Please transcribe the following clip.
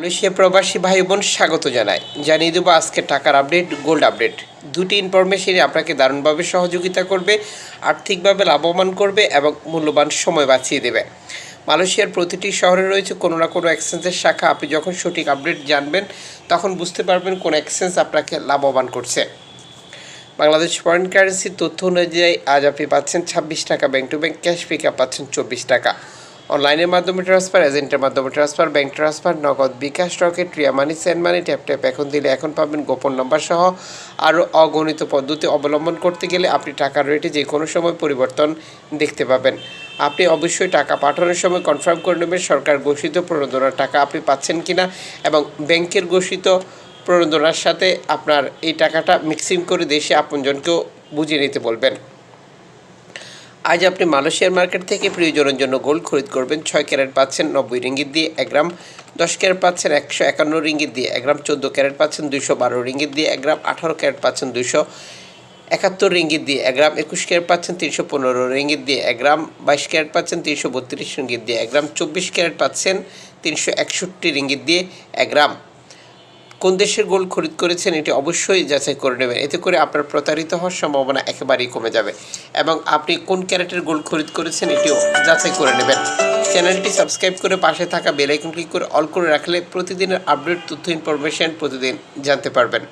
Malaysia প্রবাসী ভাই বোন স্বাগত জানাই। জানিয়ে দেবো আজকে টাকার আপডেট, গোল্ড আপডেট। দুটি ইনফরমেশনই আপনাকে দারুণভাবে সহযোগিতা করবে, আর্থিকভাবে লাভবান করবে এবং মূল্যবান সময় বাঁচিয়ে দেবে। মালয়েশিয়ার প্রতিটি শহরে রয়েছে কোনো না কোনো এক্সচেঞ্জের শাখা। আপনি যখন সঠিক আপডেট জানবেন, তখন বুঝতে পারবেন কোন এক্সচেঞ্জ আপনাকে লাভবান করছে। বাংলাদেশ ফরেন কারেন্সির তথ্য অনুযায়ী আজ আপনি পাচ্ছেন ছাব্বিশ টাকা bank to bank cash pick পাচ্ছেন চব্বিশ টাকা। অনলাইনের মাধ্যমে ট্রান্সফার এজেন্টের মাধ্যমে transfer bank transfer Nagad bKash, Rocket, Ria money send money tap tap এখন দিলে এখন পাবেন গোপন নম্বর সহ আরও অগণিত পদ্ধতি অবলম্বন করতে গেলে আপনি টাকার রেটে যে কোনো সময় পরিবর্তন দেখতে পাবেন। আপনি অবশ্যই টাকা পাঠানোর সময় কনফার্ম করে নেবেন সরকার ঘোষিত প্রণোদনার টাকা আপনি পাচ্ছেন কিনা এবং ব্যাংকের ঘোষিত প্রণোদনার সাথে আপনার এই টাকাটা মিক্সিং করে দেশে আপনজনকেও বুঝিয়ে নিতে বলবেন। আজ আপনি মালয়েশিয়ার মার্কেট থেকে প্রিয়জনের জন্য গোল্ড খরিদ করবেন। ছয় ক্যারেট পাচ্ছেন নব্বই রিঙ্গিত দিয়ে এক গ্রাম। দশ ক্যারেট পাচ্ছেন একশো একান্ন রিঙ্গিত দিয়ে এক গ্রাম। চোদ্দ ক্যারেট পাচ্ছেন দুইশো বারো রিঙ্গিত দিয়ে এক গ্রাম। আঠারো ক্যারেট পাচ্ছেন দুইশো একাত্তর রিঙ্গিত দিয়ে এক গ্রাম। একুশ ক্যারেট পাচ্ছেন তিনশো পনেরো রিঙ্গিত দিয়ে এক গ্রাম। বাইশ ক্যারেট পাচ্ছেন তিনশো বত্রিশ রিঙ্গিত দিয়ে এক গ্রাম। চব্বিশ ক্যারেট পাচ্ছেন তিনশো একষট্টি রিঙ্গিত দিয়ে এক গ্রাম। কোন দেশের গোল খরিদ করেছেন এটি অবশ্যই যাচাই করে নেবেন। এতে করে আপনার প্রতারিত হওয়ার সম্ভাবনা একেবারেই কমে যাবে এবং আপনি কোন ক্যারেটের গোল খরিদ করেছেন এটিও যাচাই করে নেবেন। চ্যানেলটি সাবস্ক্রাইব করে পাশে থাকা বেলাইকন ক্লিক করে অল করে রাখলে প্রতিদিনের আপডেট, তথ্য, ইনফরমেশন প্রতিদিন জানতে পারবেন।